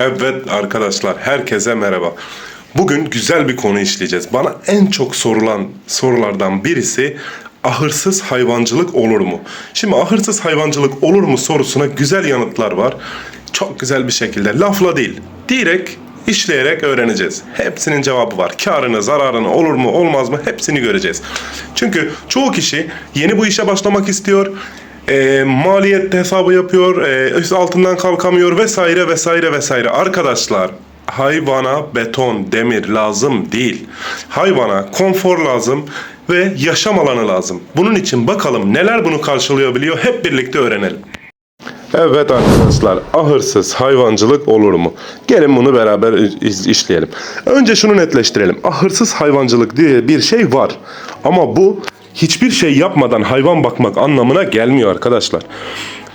Evet arkadaşlar herkese merhaba. Bugün güzel bir konu işleyeceğiz. Bana en çok sorulan sorulardan birisi ahırsız hayvancılık olur mu? Şimdi ahırsız hayvancılık olur mu sorusuna güzel yanıtlar var. Çok güzel bir şekilde lafla değil direkt işleyerek öğreneceğiz. Hepsinin cevabı var. Karını, zararını olur mu, olmaz mı hepsini göreceğiz. Çünkü çoğu kişi yeni bu işe başlamak istiyor. E, maliyet hesabı yapıyor, e, üst altından kalkamıyor vesaire vesaire vesaire. Arkadaşlar hayvana beton, demir lazım değil. Hayvana konfor lazım ve yaşam alanı lazım. Bunun için bakalım neler bunu karşılayabiliyor hep birlikte öğrenelim. Evet arkadaşlar, ahırsız hayvancılık olur mu? Gelin bunu beraber işleyelim. Önce şunu netleştirelim. Ahırsız hayvancılık diye bir şey var. Ama bu hiçbir şey yapmadan hayvan bakmak anlamına gelmiyor arkadaşlar.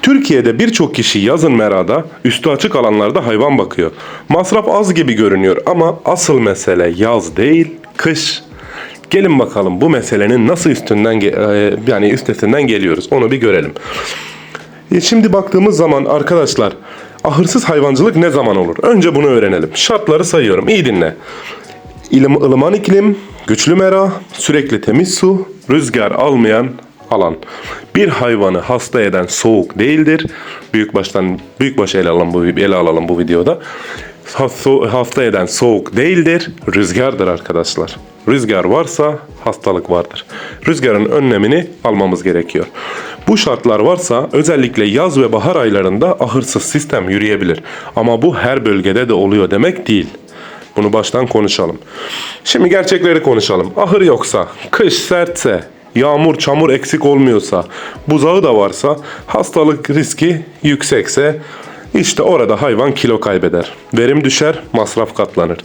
Türkiye'de birçok kişi yazın merada, üstü açık alanlarda hayvan bakıyor. Masraf az gibi görünüyor ama asıl mesele yaz değil, kış. Gelin bakalım bu meselenin nasıl üstünden e, yani üstesinden geliyoruz. Onu bir görelim. E, Şimdi baktığımız zaman arkadaşlar ahırsız hayvancılık ne zaman olur? Önce bunu öğrenelim. Şartları sayıyorum. İyi dinle. İlim, ılıman iklim, güçlü mera, sürekli temiz su, rüzgar almayan alan. Bir hayvanı hasta eden soğuk değildir. Büyük baştan büyük baş ele alalım bu ele alalım bu videoda. Hasta eden soğuk değildir, rüzgardır arkadaşlar. Rüzgar varsa hastalık vardır. Rüzgarın önlemini almamız gerekiyor. Bu şartlar varsa özellikle yaz ve bahar aylarında ahırsız sistem yürüyebilir. Ama bu her bölgede de oluyor demek değil. Bunu baştan konuşalım. Şimdi gerçekleri konuşalım. Ahır yoksa, kış sertse, yağmur çamur eksik olmuyorsa, buzağı da varsa, hastalık riski yüksekse işte orada hayvan kilo kaybeder. Verim düşer, masraf katlanır.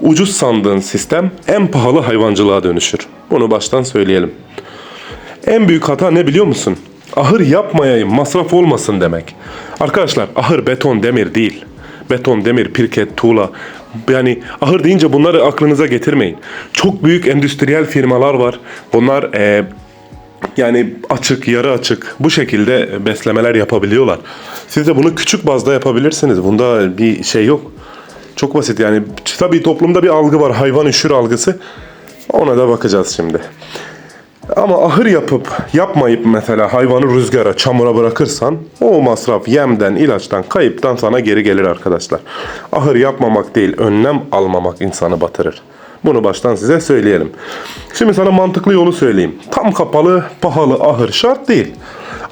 Ucuz sandığın sistem en pahalı hayvancılığa dönüşür. Bunu baştan söyleyelim. En büyük hata ne biliyor musun? Ahır yapmayayım, masraf olmasın demek. Arkadaşlar ahır beton demir değil. Beton, demir, pirket, tuğla. Yani ahır deyince bunları aklınıza getirmeyin. Çok büyük endüstriyel firmalar var. Bunlar eee, yani açık, yarı açık bu şekilde beslemeler yapabiliyorlar. Siz de bunu küçük bazda yapabilirsiniz. Bunda bir şey yok. Çok basit yani. Tabii toplumda bir algı var. Hayvan üşür algısı. Ona da bakacağız şimdi. Ama ahır yapıp yapmayıp mesela hayvanı rüzgara, çamura bırakırsan o masraf yemden, ilaçtan, kayıptan sana geri gelir arkadaşlar. Ahır yapmamak değil, önlem almamak insanı batırır. Bunu baştan size söyleyelim. Şimdi sana mantıklı yolu söyleyeyim. Tam kapalı, pahalı ahır şart değil.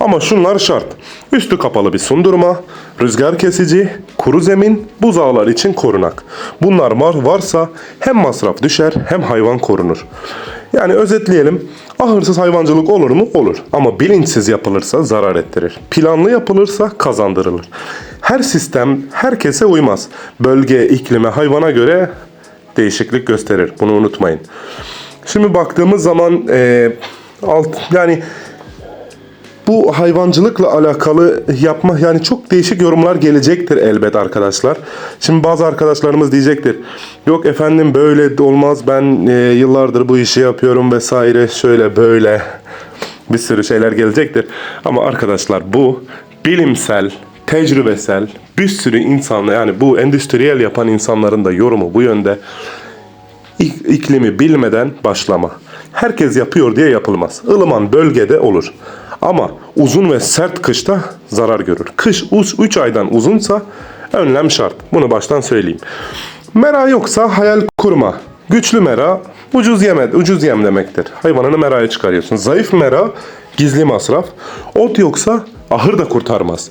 Ama şunlar şart. Üstü kapalı bir sundurma, rüzgar kesici, kuru zemin, buzağlar için korunak. Bunlar var varsa hem masraf düşer hem hayvan korunur. Yani özetleyelim. Ahırsız hayvancılık olur mu? Olur. Ama bilinçsiz yapılırsa zarar ettirir. Planlı yapılırsa kazandırılır. Her sistem herkese uymaz. Bölge, iklime, hayvana göre değişiklik gösterir. Bunu unutmayın. Şimdi baktığımız zaman eee, alt yani bu hayvancılıkla alakalı yapma yani çok değişik yorumlar gelecektir elbet arkadaşlar. Şimdi bazı arkadaşlarımız diyecektir. Yok efendim böyle olmaz ben e, yıllardır bu işi yapıyorum vesaire şöyle böyle bir sürü şeyler gelecektir. Ama arkadaşlar bu bilimsel, tecrübesel bir sürü insanla yani bu endüstriyel yapan insanların da yorumu bu yönde. İk- iklimi bilmeden başlama. Herkes yapıyor diye yapılmaz. Ilıman bölgede olur. Ama uzun ve sert kışta zarar görür. Kış 3 aydan uzunsa önlem şart. Bunu baştan söyleyeyim. Mera yoksa hayal kurma. Güçlü mera ucuz yeme, ucuz yem demektir. Hayvanını meraya çıkarıyorsun. Zayıf mera gizli masraf. Ot yoksa ahır da kurtarmaz.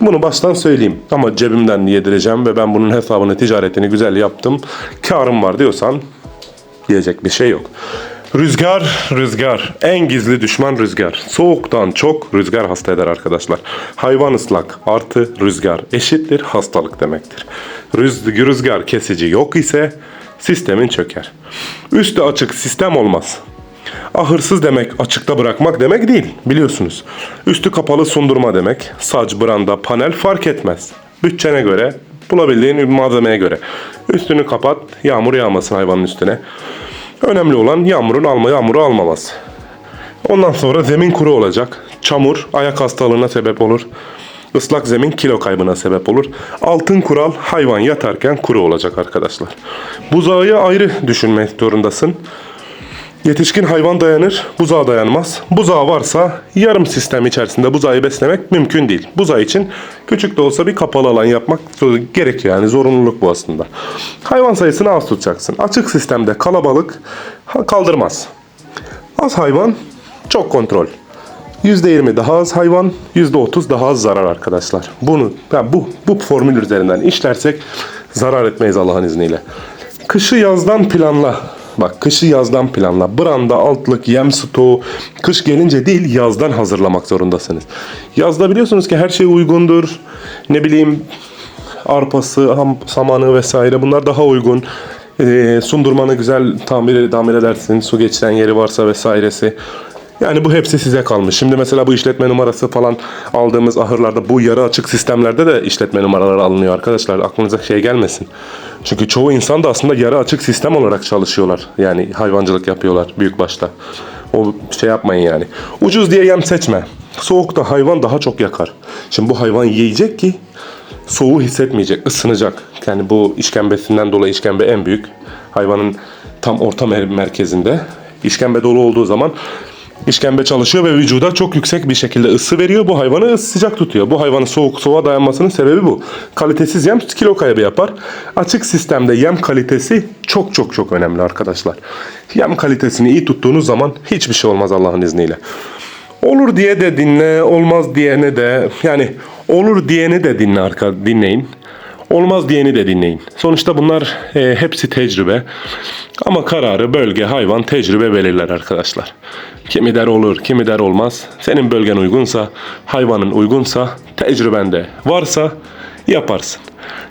Bunu baştan söyleyeyim. Ama cebimden yedireceğim ve ben bunun hesabını, ticaretini güzel yaptım. Karım var diyorsan diyecek bir şey yok. Rüzgar, rüzgar. En gizli düşman rüzgar. Soğuktan çok rüzgar hasta eder arkadaşlar. Hayvan ıslak artı rüzgar eşittir hastalık demektir. Rüz- Rüzgar kesici yok ise sistemin çöker. Üstü açık sistem olmaz. Ahırsız demek açıkta bırakmak demek değil biliyorsunuz. Üstü kapalı sundurma demek. Saç, branda, panel fark etmez. Bütçene göre, bulabildiğin malzemeye göre. Üstünü kapat, yağmur yağmasın hayvanın üstüne. Önemli olan yağmurun alma yağmuru almaması. Ondan sonra zemin kuru olacak. Çamur ayak hastalığına sebep olur. Islak zemin kilo kaybına sebep olur. Altın kural hayvan yatarken kuru olacak arkadaşlar. Buzağı ayrı düşünmek zorundasın. Yetişkin hayvan dayanır, buzağı dayanmaz. Buzağı varsa yarım sistem içerisinde buzağı beslemek mümkün değil. Buzağı için küçük de olsa bir kapalı alan yapmak gerekiyor yani zorunluluk bu aslında. Hayvan sayısını az tutacaksın. Açık sistemde kalabalık kaldırmaz. Az hayvan çok kontrol. %20 daha az hayvan, %30 daha az zarar arkadaşlar. Bunu yani bu bu formül üzerinden işlersek zarar etmeyiz Allah'ın izniyle. Kışı yazdan planla. Bak kışı yazdan planla. Branda, altlık, yem stoğu kış gelince değil yazdan hazırlamak zorundasınız. Yazda biliyorsunuz ki her şey uygundur. Ne bileyim arpası, ham- samanı vesaire bunlar daha uygun. Ee, sundurmanı güzel tamir, tamir edersin. Su geçen yeri varsa vesairesi. Yani bu hepsi size kalmış. Şimdi mesela bu işletme numarası falan aldığımız ahırlarda bu yarı açık sistemlerde de işletme numaraları alınıyor arkadaşlar. Aklınıza şey gelmesin. Çünkü çoğu insan da aslında yarı açık sistem olarak çalışıyorlar. Yani hayvancılık yapıyorlar büyük başta. O şey yapmayın yani. Ucuz diye yem seçme. Soğukta hayvan daha çok yakar. Şimdi bu hayvan yiyecek ki soğuğu hissetmeyecek, ısınacak. Yani bu işkembesinden dolayı işkembe en büyük. Hayvanın tam orta mer- merkezinde. İşkembe dolu olduğu zaman işkembe çalışıyor ve vücuda çok yüksek bir şekilde ısı veriyor. Bu hayvanı sıcak tutuyor. Bu hayvanın soğuk soğuğa dayanmasının sebebi bu. Kalitesiz yem kilo kaybı yapar. Açık sistemde yem kalitesi çok çok çok önemli arkadaşlar. Yem kalitesini iyi tuttuğunuz zaman hiçbir şey olmaz Allah'ın izniyle. Olur diye de dinle, olmaz diyene de yani olur diyeni de dinle arka dinleyin. Olmaz diyeni de dinleyin. Sonuçta bunlar e, hepsi tecrübe. Ama kararı bölge, hayvan tecrübe belirler arkadaşlar. Kimi der olur, kimi der olmaz. Senin bölgen uygunsa, hayvanın uygunsa, tecrüben de varsa yaparsın.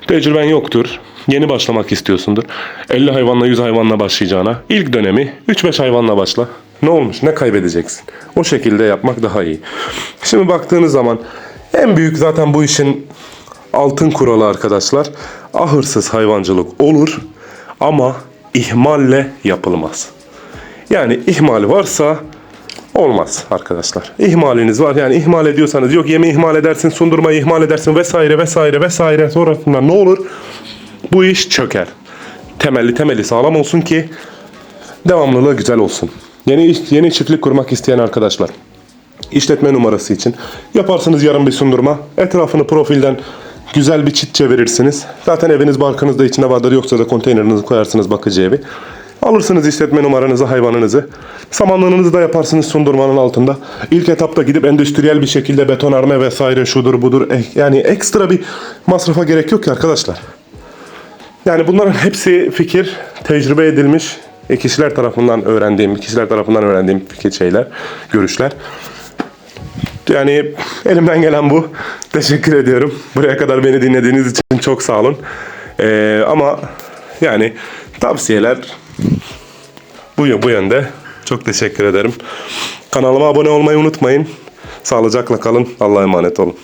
Tecrüben yoktur. Yeni başlamak istiyorsundur. 50 hayvanla 100 hayvanla başlayacağına ilk dönemi 3-5 hayvanla başla. Ne olmuş? Ne kaybedeceksin? O şekilde yapmak daha iyi. Şimdi baktığınız zaman en büyük zaten bu işin altın kuralı arkadaşlar. Ahırsız hayvancılık olur ama ihmalle yapılmaz. Yani ihmal varsa olmaz arkadaşlar. İhmaliniz var yani ihmal ediyorsanız yok yemi ihmal edersin, sundurmayı ihmal edersin vesaire vesaire vesaire sonrasında ne olur? Bu iş çöker. Temelli temeli sağlam olsun ki devamlılığı güzel olsun. Yeni yeni çiftlik kurmak isteyen arkadaşlar işletme numarası için yaparsınız yarım bir sundurma. Etrafını profilden güzel bir çit çevirirsiniz. Zaten eviniz barkınızda içinde vardır yoksa da konteynerinizi koyarsınız bakıcı evi. Alırsınız işletme numaranızı, hayvanınızı. Samanlığınızı da yaparsınız sundurmanın altında. İlk etapta gidip endüstriyel bir şekilde betonarme vesaire şudur budur. eh, Yani ekstra bir masrafa gerek yok ki arkadaşlar. Yani bunların hepsi fikir, tecrübe edilmiş e, kişiler tarafından öğrendiğim, kişiler tarafından öğrendiğim fikir şeyler, görüşler. Yani elimden gelen bu. Teşekkür ediyorum. Buraya kadar beni dinlediğiniz için çok sağ olun. Ee, ama yani tavsiyeler bu, bu yönde. Çok teşekkür ederim. Kanalıma abone olmayı unutmayın. Sağlıcakla kalın. Allah'a emanet olun.